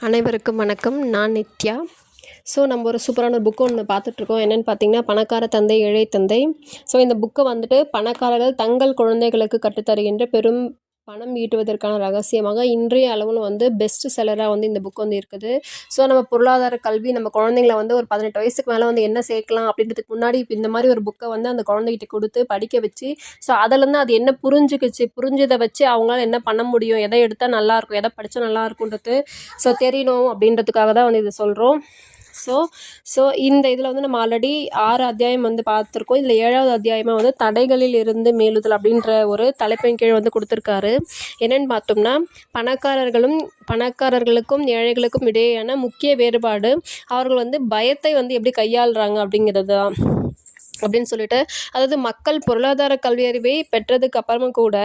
அனைவருக்கும் வணக்கம். நான் நித்யா. ஸோ நம்ம ஒரு சூப்பரான ஒரு புக்கு ஒன்று பார்த்துட்ருக்கோம் என்னென்னு பார்த்தீங்கன்னா பணக்கார தந்தை ஏழை தந்தை. ஸோ இந்த புக்கை வந்துட்டு பணக்காரர்கள் தங்கள் குழந்தைகளுக்கு கற்றுத்தருகின்ற பெரும் பணம் ஈட்டுவதற்கான ரகசியமாக இன்றைய அளவில் வந்து பெஸ்ட் செலராக வந்து இந்த புக் வந்து இருக்குது. ஸோ நம்ம பொருளாதார கல்வி நம்ம குழந்தைங்கள வந்து ஒரு பதினெட்டு வயசுக்கு மேலே வந்து என்ன சேர்க்கலாம் அப்படின்றதுக்கு முன்னாடி இப்போ இந்த மாதிரி ஒரு புக்கை வந்து அந்த குழந்தைகிட்ட கொடுத்து படிக்க வச்சு ஸோ அதிலேருந்து அது என்ன புரிஞ்சுக்கிச்சு புரிஞ்சதை வச்சு அவங்களால என்ன பண்ண முடியும் எதை எடுத்தால் நல்லாயிருக்கும் எதை படித்தா நல்லா இருக்குன்றது ஸோ தெரியணும் அப்படின்றதுக்காக தான் வந்து இதை சொல்கிறோம் ஸோ ஸோ இந்த இதில் வந்து நம்ம ஆல்ரெடி ஆறு அத்தியாயம் வந்து பார்த்துருக்கோம். இதில் ஏழாவது அத்தியாயமாக வந்து தடைகளில் இருந்து மேலுதல் அப்படின்ற ஒரு தலைப்பின் கீழ் வந்து கொடுத்துருக்காரு. என்னென்னு பார்த்தோம்னா பணக்காரர்களும் பணக்காரர்களுக்கும் ஏழைகளுக்கும் இடையேயான முக்கிய வேறுபாடு. அவர்கள் வந்து பயத்தை வந்து எப்படி கையாளுறாங்க அப்படிங்கிறது தான் அப்படின்னு சொல்லிட்டு அதாவது மக்கள் பொருளாதார கல்வி அறிவை பெற்றதுக்கு அப்புறமும் கூட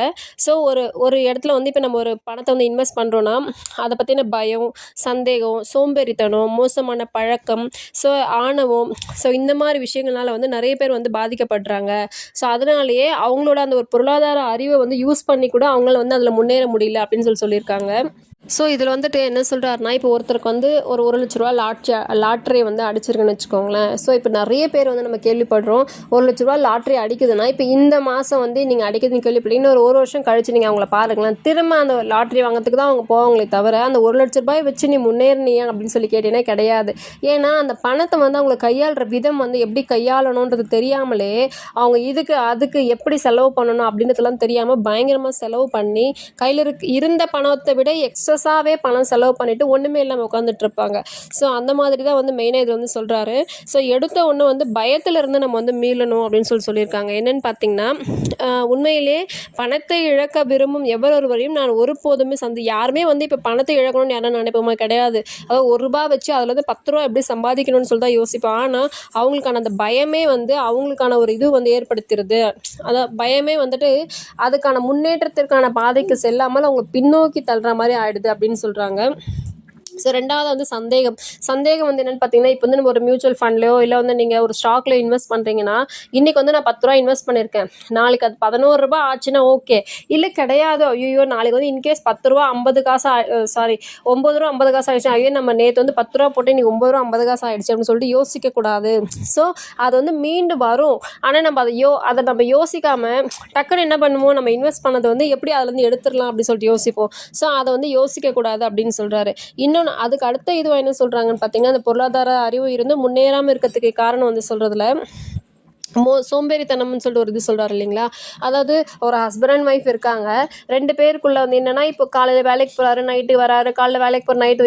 ஸோ ஒரு ஒரு இடத்துல வந்து இப்போ நம்ம ஒரு பணத்தை வந்து இன்வெஸ்ட் பண்ணுறோன்னா அதை பற்றின பயம் சந்தேகம் சோம்பேறித்தனம் மோசமான பழக்கம் ஸோ ஆணவம் ஸோ இந்த மாதிரி விஷயங்கள்னால வந்து நிறைய பேர் வந்து பாதிக்கப்படுறாங்க. ஸோ அதனாலேயே அவங்களோட அந்த ஒரு பொருளாதார அறிவை வந்து யூஸ் பண்ணி கூட அவங்கள வந்து அதில் முன்னேற முடியல அப்படின்னு சொல்லி சொல்லியிருக்காங்க. ஸோ இதில் வந்துட்டு என்ன சொல்கிறாருன்னா இப்போ ஒருத்தருக்கு வந்து ஒரு ஒரு லட்ச ரூபா லாட்ரி லாட்ரி வந்து அடிச்சிருக்குன்னு வச்சுக்கோங்களேன். ஸோ இப்போ நிறைய பேர் வந்து நம்ம கேள்விப்படுறோம் ஒரு லட்ச ரூபா லாட்ரி அடிக்குதுன்னா இப்போ இந்த மாதம் வந்து நீங்கள் அடிக்குதுன்னு கேள்விப்பட்டீங்க ஒரு ஒரு வருஷம் கழிச்சு நீங்கள் அவங்கள பாருங்களேன். திரும்ப அந்த லாட்ரி வாங்கிறதுக்கு தான் அவங்க போவாங்களே தவிர அந்த ஒரு லட்ச ரூபாய் வச்சு நீ முன்னேறினியா அப்படின்னு சொல்லி கேட்டீங்கன்னா கிடையாது. ஏன்னா அந்த பணத்தை வந்து அவங்கள கையாளுற விதம் வந்து எப்படி கையாளணுன்றது தெரியாமலே அவங்க இதுக்கு அதுக்கு எப்படி செலவு பண்ணணும் அப்படின்றதுலாம் தெரியாமல் பயங்கரமாக செலவு பண்ணி கையில் இருக்க இருந்த பணத்தை விட எக்ஸஸ் எக்ஸஸாகவே பணம் செலவு பண்ணிவிட்டு ஒன்றுமே இல்லாமல் உட்காந்துட்ருப்பாங்க ஸோ அந்த மாதிரி தான் வந்து மெயினாக இது வந்து சொல்கிறாரு ஸோ எடுத்த ஒன்று வந்து பயத்திலிருந்து நம்ம வந்து மீளணும் அப்படின்னு சொல்லி சொல்லியிருக்காங்க. என்னென்னு பார்த்தீங்கன்னா உண்மையிலே பணத்தை இழக்க விரும்பும் எவர் ஒருவரையும் நான் ஒருபோதுமே சந்தி யாருமே வந்து இப்போ பணத்தை இழக்கணும்னு யாரும் நினைப்போமா? கிடையாது. அதாவது ஒரு ரூபா வச்சு அதில் வந்து பத்து ரூபா எப்படி சம்பாதிக்கணும்னு சொல்லி தான் யோசிப்போம். ஆனால் அவங்களுக்கான அந்த பயமே வந்து அவங்களுக்கான ஒரு இது வந்து ஏற்படுத்திடுது அதாவது பயமே வந்துட்டு அதுக்கான முன்னேற்றத்திற்கான பாதைக்கு செல்லாமல் அவங்க பின்னோக்கி தள்ளுற மாதிரி வருது அப்படின்னு சொல்கிறாங்க ஸோ ரெண்டாவது வந்து சந்தேகம். சந்தேகம் வந்து என்னென்னு பார்த்தீங்கன்னா இப்போ வந்து நம்ம ஒரு மியூச்சுவல் ஃபண்ட்லையோ இல்லை வந்து நீங்கள் ஒரு ஸ்டாக்லையோ இன்வெஸ்ட் பண்ணுறீங்கன்னா இன்றைக்கி வந்து நான் பத்து ரூபா இன்வெஸ்ட் பண்ணியிருக்கேன் நாளைக்கு அது பதினோரு ரூபா ஆச்சுன்னா ஓகே இல்லை கிடையாது. ஐயோ நாளைக்கு வந்து இன்கேஸ் பத்து ரூபா ஐம்பது காசு சாரி ஒம்பது ரூபா ஐம்பது காசு ஆயிடுச்சு. ஐயோ நம்ம நேற்று வந்து பத்து ரூபா போட்டு இன்றைக்கி ஒம்பது ரூபா ஐம்பது காசு ஆயிடுச்சு அப்படின்னு சொல்லிட்டு யோசிக்கக்கூடாது ஸோ அது வந்து மீண்டு வரும். ஆனால் நம்ம அதை யோ அதை நம்ம யோசிக்காமல் டக்குன்னு என்ன பண்ணுவோம்? நம்ம இன்வெஸ்ட் பண்ணதை வந்து எப்படி அதுலேருந்து எடுத்துடலாம் அப்படின்னு சொல்லிட்டு யோசிப்போம். ஸோ அதை வந்து யோசிக்கக்கூடாது அப்படின்னு சொல்கிறாரு இன்னொன்று அதுக்கு அடுத்த இதுவாக என்ன சொல்கிறாங்கன்னு பார்த்தீங்கன்னா அந்த பொருளாதார அறிவு இருந்து முன்னேறாமல் இருக்கிறதுக்கு காரணம் வந்து சொல்கிறதுல மோ சோம்பேறித்தனம்னு சொல்லிட்டு ஒரு இது சொல்கிறார் இல்லைங்களா? அதாவது ஒரு ஹஸ்பண்ட் அண்ட் ஒய்ஃப் இருக்காங்க. ரெண்டு பேருக்குள்ளே வந்து என்னென்னா இப்போ காலையில் வேலைக்கு போகிறாரு நைட்டு வராரு காலைல வேலைக்கு போகிற நைட்டு